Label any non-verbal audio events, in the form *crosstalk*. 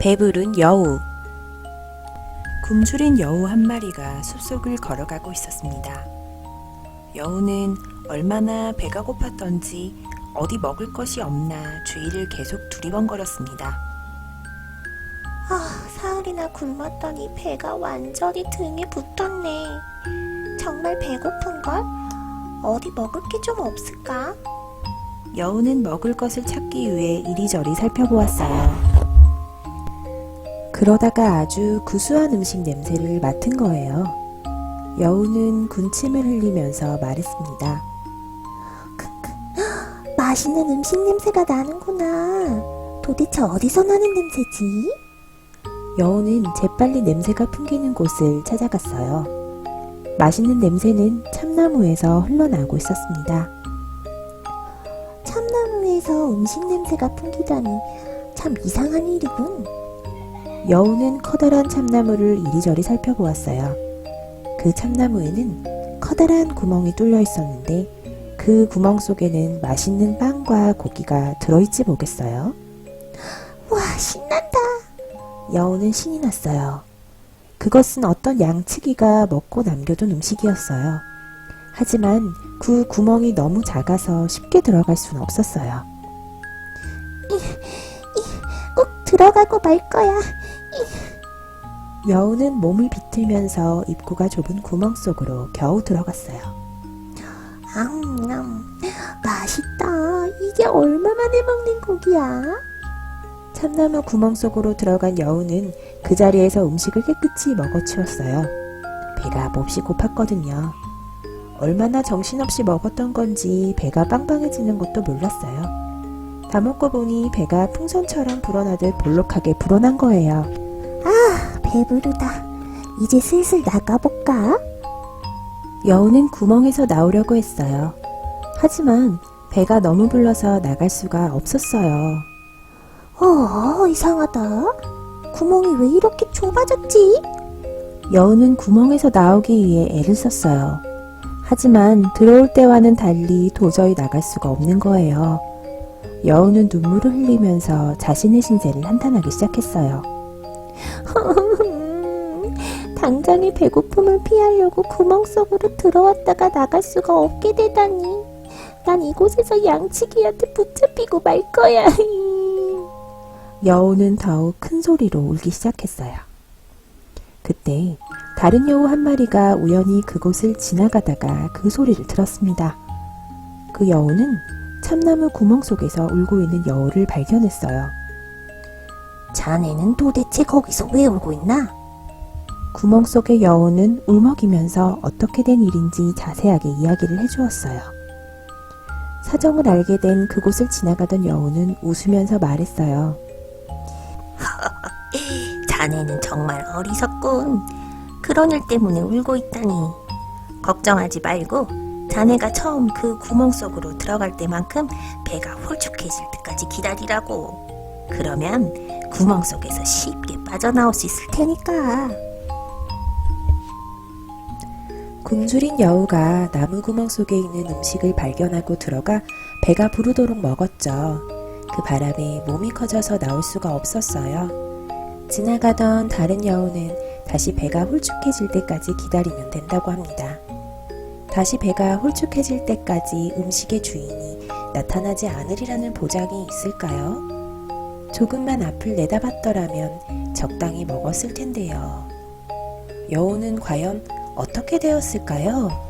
배부른 여우 굶주린 여우 한 마리가 숲속을 걸어가고 있었습니다. 여우는 얼마나 배가 고팠던지 어디 먹을 것이 없나 주위를 계속 두리번거렸습니다. 아, 사흘이나 굶었더니 배가 완전히 등에 붙었네. 정말 배고픈걸? 어디 먹을 게 좀 없을까? 여우는 먹을 것을 찾기 위해 이리저리 살펴보았어요. 그러다가 아주 구수한 음식 냄새를 맡은 거예요. 여우는 군침을 흘리면서 말했습니다. *laughs* 맛있는 음식 냄새가 나는구나. 도대체 어디서 나는 냄새지? 여우는 재빨리 냄새가 풍기는 곳을 찾아갔어요. 맛있는 냄새는 참나무에서 흘러나오고 있었습니다. 참나무에서 음식 냄새가 풍기다니 참 이상한 일이군. 여우는 커다란 참나무를 이리저리 살펴보았어요. 그 참나무에는 커다란 구멍이 뚫려 있었는데 그 구멍 속에는 맛있는 빵과 고기가 들어있지 뭐겠어요? 와, 신난다. 여우는 신이 났어요. 그것은 어떤 양치기가 먹고 남겨둔 음식이었어요. 하지만 그 구멍이 너무 작아서 쉽게 들어갈 수는 없었어요. 들어가고 말 거야. 여우는 몸을 비틀면서 입구가 좁은 구멍 속으로 겨우 들어갔어요. 앙, 맛있다. 이게 얼마 만에 먹는 고기야? 참나무 구멍 속으로 들어간 여우는 그 자리에서 음식을 깨끗이 먹어치웠어요. 배가 몹시 고팠거든요. 얼마나 정신없이 먹었던 건지 배가 빵빵해지는 것도 몰랐어요. 다 먹고 보니 배가 풍선처럼 불어나듯 볼록하게 불어난 거예요. 배부르다. 이제 슬슬 나가볼까? 여우는 구멍에서 나오려고 했어요. 하지만 배가 너무 불러서 나갈 수가 없었어요. 어, 이상하다. 구멍이 왜 이렇게 좁아졌지? 여우는 구멍에서 나오기 위해 애를 썼어요. 하지만 들어올 때와는 달리 도저히 나갈 수가 없는 거예요. 여우는 눈물을 흘리면서 자신의 신세를 한탄하기 시작했어요. *laughs* 당장의 배고픔을 피하려고 구멍 속으로 들어왔다가 나갈 수가 없게 되다니. 난 이곳에서 양치기한테 붙잡히고 말 거야. *laughs* 여우는 더욱 큰 소리로 울기 시작했어요. 그때 다른 여우 한 마리가 우연히 그곳을 지나가다가 그 소리를 들었습니다. 그 여우는 참나무 구멍 속에서 울고 있는 여우를 발견했어요. 자네는 도대체 거기서 왜 울고 있나? 구멍 속의 여우는 울먹이면서 어떻게 된 일인지 자세하게 이야기를 해주었어요. 사정을 알게 된 그곳을 지나가던 여우는 웃으면서 말했어요. *laughs* 자네는 정말 어리석군. 그런 일 때문에 울고 있다니. 걱정하지 말고 자네가 처음 그 구멍 속으로 들어갈 때만큼 배가 홀쭉해질 때까지 기다리라고. 그러면 구멍 속에서 쉽게 빠져나올 수 있을 테니까. 굶주린 여우가 나무 구멍 속에 있는 음식을 발견하고 들어가 배가 부르도록 먹었죠. 그 바람에 몸이 커져서 나올 수가 없었어요. 지나가던 다른 여우는 다시 배가 홀쭉해질 때까지 기다리면 된다고 합니다. 다시 배가 홀쭉해질 때까지 음식의 주인이 나타나지 않으리라는 보장이 있을까요? 조금만 앞을 내다봤더라면 적당히 먹었을 텐데요. 여우는 과연 어떻게 되었을까요?